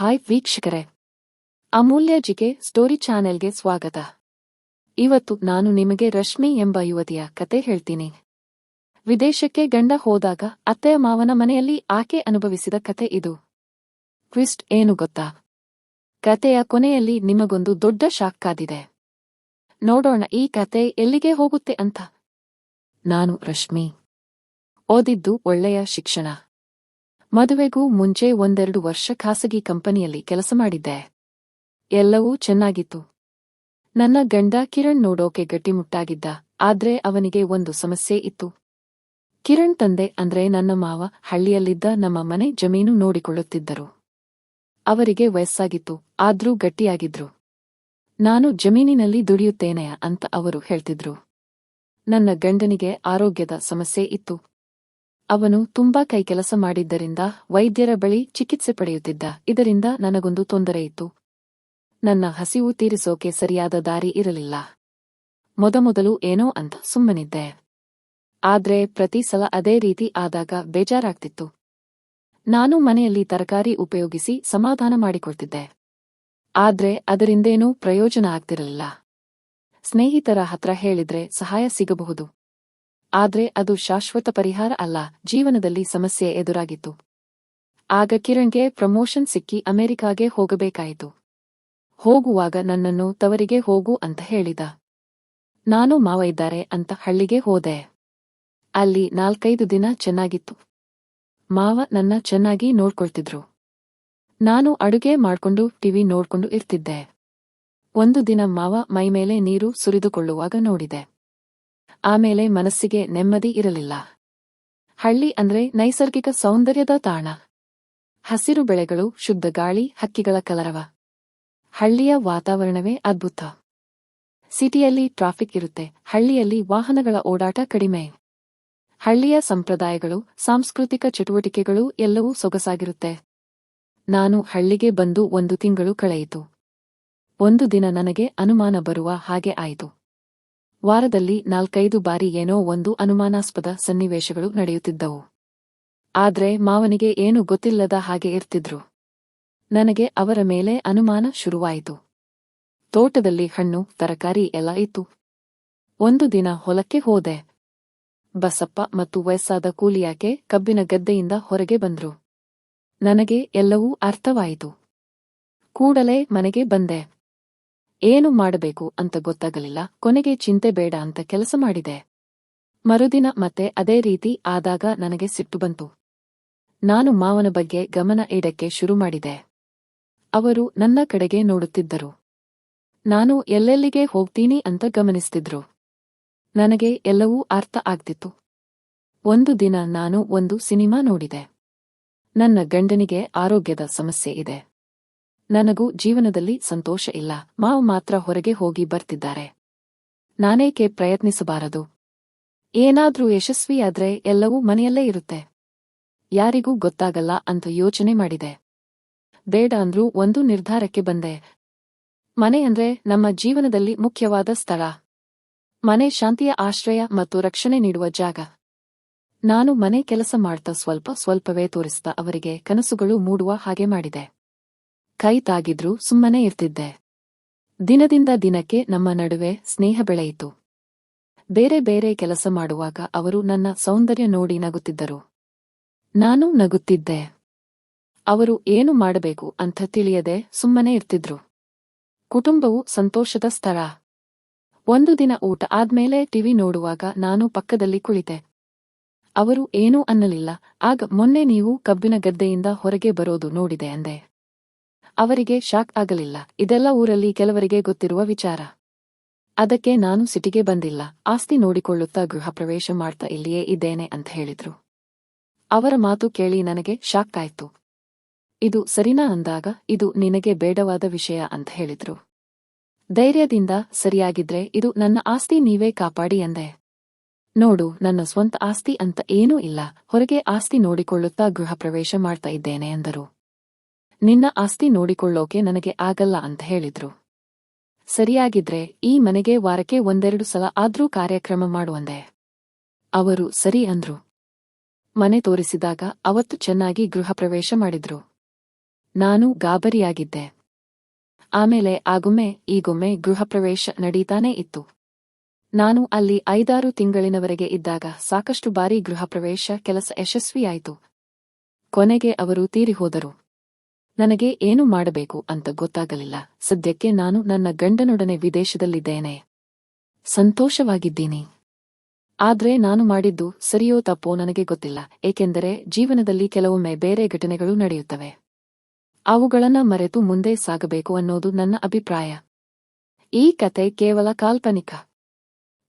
Hi ವೀಕ್ಷಕರೇ. ಅಮೂಲ್ಯ ಜಿಗೆ story ಚಾನೆಲ್ಗೆ ಸ್ವಾಗತ. ಇವತ್ತು ನಾನು ನಿಮಗೆ ರಶ್ಮಿ ಎಂಬ ಯುವತಿಯ ಕತೆ ಹೇಳ್ತೀನಿ. ವಿದೇಶಕ್ಕೆ ಗಂಡ ಹೋದಾಗ ಅತ್ತೆಯ ಮಾವನ ಮನೆಯಲ್ಲಿ ಆಕೆ ಅನುಭವಿಸಿದ ಕತೆ ಇದು. ಕ್ವಿಸ್ಟ್ ಏನು ಗೊತ್ತಾ? ಕತೆಯ ಕೊನೆಯಲ್ಲಿ ನಿಮಗೊಂದು ದೊಡ್ಡ ಶಾಕ್ ಕಾದಿದೆ. ನೋಡೋಣ ಈ ಕತೆ ಎಲ್ಲಿಗೆ ಹೋಗುತ್ತೆ ಅಂತ. ನಾನು ರಶ್ಮಿ. ಓದಿದ್ದು ಒಳ್ಳೆಯ ಶಿಕ್ಷಣ. ಮದುವೆಗೂ ಮುಂಚೆ ಒಂದೆರಡು ವರ್ಷ ಖಾಸಗಿ ಕಂಪನಿಯಲ್ಲಿ ಕೆಲಸ ಮಾಡಿದ್ದೆ. ಎಲ್ಲವೂ ಚೆನ್ನಾಗಿತ್ತು. ನನ್ನ ಗಂಡ ಕಿರಣ್ ನೋಡೋಕೆ ಗಟ್ಟಿಮುಟ್ಟಾಗಿದ್ದ, ಆದ್ರೆ ಅವನಿಗೆ ಒಂದು ಸಮಸ್ಯೆ ಇತ್ತು. ಕಿರಣ್ ತಂದೆ ಅಂದ್ರೆ ನನ್ನ ಮಾವ, ಹಳ್ಳಿಯಲ್ಲಿದ್ದ ನಮ್ಮ ಮನೆ ಜಮೀನು ನೋಡಿಕೊಳ್ಳುತ್ತಿದ್ದರು. ಅವರಿಗೆ ವಯಸ್ಸಾಗಿತ್ತು, ಆದ್ರೂ ಗಟ್ಟಿಯಾಗಿದ್ರು. ನಾನು ಜಮೀನಿನಲ್ಲಿ ದುಡಿಯುತ್ತೇನೆ ಅಂತ ಅವರು ಹೇಳ್ತಿದ್ರು. ನನ್ನ ಗಂಡನಿಗೆ ಆರೋಗ್ಯದ ಸಮಸ್ಯೆ ಇತ್ತು. ಅವನು ತುಂಬಾ ಕೈಕೆಲಸ ಮಾಡಿದ್ದರಿಂದ ವೈದ್ಯರ ಬಳಿ ಚಿಕಿತ್ಸೆ ಪಡೆಯುತ್ತಿದ್ದ. ಇದರಿಂದ ನನಗೊಂದು ತೊಂದರೆ ಇತ್ತು. ನನ್ನ ಹಸಿವು ತೀರಿಸೋಕೆ ಸರಿಯಾದ ದಾರಿ ಇರಲಿಲ್ಲ. ಮೊದಮೊದಲು ಏನೋ ಅಂತ ಸುಮ್ಮನಿದ್ದೆ. ಆದ್ರೆ ಪ್ರತಿ ಸಲ ಅದೇ ರೀತಿ ಆದಾಗ ಬೇಜಾರಾಗ್ತಿತ್ತು. ನಾನು ಮನೆಯಲ್ಲಿ ತರಕಾರಿ ಉಪಯೋಗಿಸಿ ಸಮಾಧಾನ ಮಾಡಿಕೊಳ್ತಿದ್ದೆ. ಆದ್ರೆ ಅದರಿಂದೇನೂ ಪ್ರಯೋಜನ ಆಗ್ತಿರಲಿಲ್ಲ. ಸ್ನೇಹಿತರ ಹತ್ರ ಹೇಳಿದ್ರೆ ಸಹಾಯ ಸಿಗಬಹುದು. ಆದ್ರೆ ಅದು ಶಾಶ್ವತ ಪರಿಹಾರ ಅಲ್ಲ. ಜೀವನದಲ್ಲಿ ಸಮಸ್ಯೆ ಎದುರಾಗಿತ್ತು. ಆಗ ಕಿರಣ್ಗೆ ಪ್ರಮೋಷನ್ ಸಿಕ್ಕಿ ಅಮೆರಿಕಾಗೆ ಹೋಗಬೇಕಾಯಿತು. ಹೋಗುವಾಗ ನನ್ನನ್ನು ತವರಿಗೆ ಹೋಗು ಅಂತ ಹೇಳಿದ. ನಾನು ಮಾವ ಇದ್ದಾರೆ ಅಂತ ಹಳ್ಳಿಗೆ ಹೋದೆ. ಅಲ್ಲಿ ನಾಲ್ಕೈದು ದಿನ ಚೆನ್ನಾಗಿತ್ತು. ಮಾವ ನನ್ನ ಚೆನ್ನಾಗಿ ನೋಡ್ಕೊಳ್ತಿದ್ರು. ನಾನು ಅಡುಗೆ ಮಾಡ್ಕೊಂಡು ಟಿವಿ ನೋಡ್ಕೊಂಡು ಇರ್ತಿದ್ದೆ. ಒಂದು ದಿನ ಮಾವ ಮೈಮೇಲೆ ನೀರು ಸುರಿದುಕೊಳ್ಳುವಾಗ ನೋಡಿದೆ. ಆಮೇಲೆ ಮನಸ್ಸಿಗೆ ನೆಮ್ಮದಿ ಇರಲಿಲ್ಲ. ಹಳ್ಳಿ ಅಂದ್ರೆ ನೈಸರ್ಗಿಕ ಸೌಂದರ್ಯದ ತಾಣ. ಹಸಿರು ಬೆಳೆಗಳು, ಶುದ್ಧ ಗಾಳಿ, ಹಕ್ಕಿಗಳ ಕಲರವ. ಹಳ್ಳಿಯ ವಾತಾವರಣವೇ ಅದ್ಭುತ. ಸಿಟಿಯಲ್ಲಿ ಟ್ರಾಫಿಕ್ ಇರುತ್ತೆ, ಹಳ್ಳಿಯಲ್ಲಿ ವಾಹನಗಳ ಓಡಾಟ ಕಡಿಮೆ. ಹಳ್ಳಿಯ ಸಂಪ್ರದಾಯಗಳು, ಸಾಂಸ್ಕೃತಿಕ ಚಟುವಟಿಕೆಗಳು ಎಲ್ಲವೂ ಸೊಗಸಾಗಿರುತ್ತೆ. ನಾನು ಹಳ್ಳಿಗೆ ಬಂದು ಒಂದು ತಿಂಗಳು ಕಳೆಯಿತು. ಒಂದು ದಿನ ನನಗೆ ಅನುಮಾನ ಬರುವ ಹಾಗೆ ಆಯಿತು. ವಾರದಲ್ಲಿ ನಾಲ್ಕೈದು ಬಾರಿ ಏನೋ ಒಂದು ಅನುಮಾನಾಸ್ಪದ ಸನ್ನಿವೇಶಗಳು ನಡೆಯುತ್ತಿದ್ದವು. ಆದ್ರೆ ಮಾವನಿಗೆ ಏನು ಗೊತ್ತಿಲ್ಲದ ಹಾಗೆ ಇರ್ತಿದ್ರು. ನನಗೆ ಅವರ ಮೇಲೆ ಅನುಮಾನ ಶುರುವಾಯಿತು. ತೋಟದಲ್ಲಿ ಹಣ್ಣು, ತರಕಾರಿ ಎಲ್ಲ ಇತ್ತು. ಒಂದು ದಿನ ಹೊಲಕ್ಕೆ ಹೋದೆ. ಬಸಪ್ಪ ಮತ್ತು ವಯಸ್ಸಾದ ಕೂಲಿಯಾಕೆ ಕಬ್ಬಿನ ಗದ್ದೆಯಿಂದ ಹೊರಗೆ ಬಂದ್ರು. ನನಗೆ ಎಲ್ಲವೂ ಅರ್ಥವಾಯಿತು. ಕೂಡಲೇ ಮನೆಗೆ ಬಂದೆ. ಏನು ಮಾಡಬೇಕು ಅಂತ ಗೊತ್ತಾಗಲಿಲ್ಲ. ಕೊನೆಗೆ ಚಿಂತೆ ಬೇಡ ಅಂತ ಕೆಲಸ ಮಾಡಿದೆ. ಮರುದಿನ ಮತ್ತೆ ಅದೇ ರೀತಿ ಆದಾಗ ನನಗೆ ಸಿಟ್ಟು ಬಂತು. ನಾನು ಮಾವನ ಬಗ್ಗೆ ಗಮನ ಇಡಕ್ಕೆ ಶುರು ಮಾಡಿದೆ. ಅವರು ನನ್ನ ಕಡೆಗೆ ನೋಡುತ್ತಿದ್ದರು. ನಾನು ಎಲ್ಲೆಲ್ಲಿಗೆ ಹೋಗ್ತೀನಿ ಅಂತ ಗಮನಿಸ್ತಿದ್ರು. ನನಗೆ ಎಲ್ಲವೂ ಅರ್ಥ ಆಗ್ತಿತ್ತು. ಒಂದು ದಿನ ನಾನು ಒಂದು ಸಿನಿಮಾ ನೋಡಿದೆ. ನನ್ನ ಗಂಡನಿಗೆ ಆರೋಗ್ಯದ ಸಮಸ್ಯೆ ಇದೆ. ನನಗೂ ಜೀವನದಲ್ಲಿ ಸಂತೋಷ ಇಲ್ಲ. ಮಾವು ಮಾತ್ರ ಹೊರಗೆ ಹೋಗಿ ಬರ್ತಿದ್ದಾರೆ. ನಾನೇಕೆ ಪ್ರಯತ್ನಿಸಬಾರದು? ಏನಾದ್ರೂ ಯಶಸ್ವಿಯಾದ್ರೆ ಎಲ್ಲವೂ ಮನೆಯಲ್ಲೇ ಇರುತ್ತೆ. ಯಾರಿಗೂ ಗೊತ್ತಾಗಲ್ಲ ಅಂತ ಯೋಚನೆ ಮಾಡಿದೆ. ಬೇಡ ಅಂದ್ರೂ ಒಂದು ನಿರ್ಧಾರಕ್ಕೆ ಬಂದೆ. ಮನೆ ಅಂದ್ರೆ ನಮ್ಮ ಜೀವನದಲ್ಲಿ ಮುಖ್ಯವಾದ ಸ್ಥಳ. ಮನೆ ಶಾಂತಿಯ ಆಶ್ರಯ ಮತ್ತು ರಕ್ಷಣೆ ನೀಡುವ ಜಾಗ. ನಾನು ಮನೆ ಕೆಲಸ ಮಾಡ್ತಾ ಸ್ವಲ್ಪ ಸ್ವಲ್ಪವೇ ತೋರಿಸ್ತಾ ಅವರಿಗೆ ಕನಸುಗಳು ಮೂಡುವ ಹಾಗೆ ಮಾಡಿದೆ. ಕೈ ತಾಗಿದ್ರೂ ಸುಮ್ಮನೆ ಇರ್ತಿದ್ದೆ. ದಿನದಿಂದ ದಿನಕ್ಕೆ ನಮ್ಮ ನಡುವೆ ಸ್ನೇಹ ಬೆಳೆಯಿತು. ಬೇರೆ ಬೇರೆ ಕೆಲಸ ಮಾಡುವಾಗ ಅವರು ನನ್ನ ಸೌಂದರ್ಯ ನೋಡಿ ನಗುತ್ತಿದ್ದರು. ನಾನು ನಗುತ್ತಿದ್ದೆ. ಅವರು ಏನು ಮಾಡಬೇಕು ಅಂತ ತಿಳಿಯದೆ ಸುಮ್ಮನೆ ಇರ್ತಿದ್ರು. ಕುಟುಂಬವು ಸಂತೋಷದ ಸ್ಥಳ. ಒಂದು ದಿನ ಊಟ ಆದ್ಮೇಲೆ ಟಿವಿ ನೋಡುವಾಗ ನಾನು ಪಕ್ಕದಲ್ಲಿ ಕುಳಿತೆ. ಅವರು ಏನೂ ಅನ್ನಲಿಲ್ಲ, ಆಗ ಮೊನ್ನೆ ನೀವು ಕಬ್ಬಿನ ಗದ್ದೆಯಿಂದ ಹೊರಗೆ ಬರೋದು ನೋಡಿದೆ ಅಂದೆ. ಅವರಿಗೆ ಶಾಕ್ ಆಗಲಿಲ್ಲ. ಇದೆಲ್ಲ ಊರಲ್ಲಿ ಕೆಲವರಿಗೆ ಗೊತ್ತಿರುವ ವಿಚಾರ. ಅದಕ್ಕೆ ನಾನು ಸಿಟಿಗೆ ಬಂದಿಲ್ಲ. ಆಸ್ತಿ ನೋಡಿಕೊಳ್ಳುತ್ತಾ ಗೃಹ ಪ್ರವೇಶ ಮಾಡ್ತಾ ಇಲ್ಲಿಯೇ ಇದ್ದೇನೆ ಅಂತ ಹೇಳಿದ್ರು. ಅವರ ಮಾತು ಕೇಳಿ ನನಗೆ ಶಾಕ್ ಆಯ್ತು. ಇದು ಸರಿನಾ ಅಂದಾಗ, ಇದು ನಿನಗೆ ಬೇಡವಾದ ವಿಷಯ ಅಂತ ಹೇಳಿದ್ರು. ಧೈರ್ಯದಿಂದ ಸರಿಯಾಗಿದ್ರೆ ಇದು ನನ್ನ ಆಸ್ತಿ ನೀವೇ ಕಾಪಾಡಿ ಎಂದೆ ನೋಡು, ನನ್ನ ಸ್ವಂತ ಆಸ್ತಿ ಅಂತ ಏನೂ ಇಲ್ಲ. ಹೊರಗೆ ಆಸ್ತಿ ನೋಡಿಕೊಳ್ಳುತ್ತಾ ಗೃಹ ಪ್ರವೇಶ ಮಾಡ್ತಾ ಇದ್ದೇನೆ ಎಂದರು ನಿನ್ನ ಆಸ್ತಿ ನೋಡಿಕೊಳ್ಳೋಕೆ ನನಗೆ ಆಗಲ್ಲ ಅಂತ ಹೇಳಿದ್ರು. ಸರಿಯಾಗಿದ್ರೆ ಈ ಮನೆಗೆ ವಾರಕ್ಕೆ ಒಂದೆರಡು ಸಲ ಆದ್ರೂ ಕಾರ್ಯಕ್ರಮ ಮಾಡುವಂದೆ. ಅವರು ಸರಿ ಅಂದ್ರು. ಮನೆ ತೋರಿಸಿದಾಗ ಅವತ್ತು ಚೆನ್ನಾಗಿ ಗೃಹ ಪ್ರವೇಶ ಮಾಡಿದ್ರು. ನಾನು ಗಾಬರಿಯಾಗಿದ್ದೆ. ಆಮೇಲೆ ಆಗೊಮ್ಮೆ ಈಗೊಮ್ಮೆ ಗೃಹಪ್ರವೇಶ ನಡೀತಾನೇ ಇತ್ತು. ನಾನು ಅಲ್ಲಿ ಐದಾರು ತಿಂಗಳಿನವರೆಗೆ ಇದ್ದಾಗ ಸಾಕಷ್ಟು ಬಾರಿ ಗೃಹಪ್ರವೇಶ ಕೆಲಸ ಯಶಸ್ವಿಯಾಯಿತು. ಕೊನೆಗೆ ಅವರು ತೀರಿಹೋದರು ನನಗೆ ಏನು ಮಾಡಬೇಕು ಅಂತ ಗೊತ್ತಾಗಲಿಲ್ಲ. ಸದ್ಯಕ್ಕೆ ನಾನು ನನ್ನ ಗಂಡನೊಡನೆ ವಿದೇಶದಲ್ಲಿದ್ದೇನೆ. ಸಂತೋಷವಾಗಿದ್ದೀನಿ. ಆದ್ರೆ ನಾನು ಮಾಡಿದ್ದು ಸರಿಯೋ ತಪ್ಪೋ ನನಗೆ ಗೊತ್ತಿಲ್ಲ. ಏಕೆಂದರೆ ಜೀವನದಲ್ಲಿ ಕೆಲವೊಮ್ಮೆ ಬೇರೆ ಘಟನೆಗಳು ನಡೆಯುತ್ತವೆ. ಅವುಗಳನ್ನ ಮರೆತು ಮುಂದೆ ಸಾಗಬೇಕು ಅನ್ನೋದು ನನ್ನ ಅಭಿಪ್ರಾಯ. ಈ ಕತೆ ಕೇವಲ ಕಾಲ್ಪನಿಕ.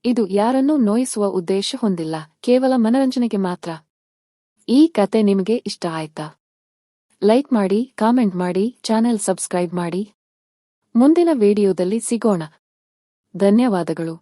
ಇದು ಯಾರನ್ನೂ ನೋಯಿಸುವ ಉದ್ದೇಶ ಹೊಂದಿಲ್ಲ. ಕೇವಲ ಮನರಂಜನೆಗೆ ಮಾತ್ರ. ಈ ಕತೆ ನಿಮಗೆ ಇಷ್ಟ ಆಯ್ತಾ? ಲೈಕ್ ಮಾಡಿ ಕಾಮೆಂಟ್ ಮಾಡಿ ಚಾನೆಲ್ ಸಬ್ಸ್ಕ್ರೈಬ್ ಮಾಡಿ. ಮುಂದಿನ ವಿಡಿಯೋದಲ್ಲಿ ಸಿಗೋಣ. ಧನ್ಯವಾದಗಳು.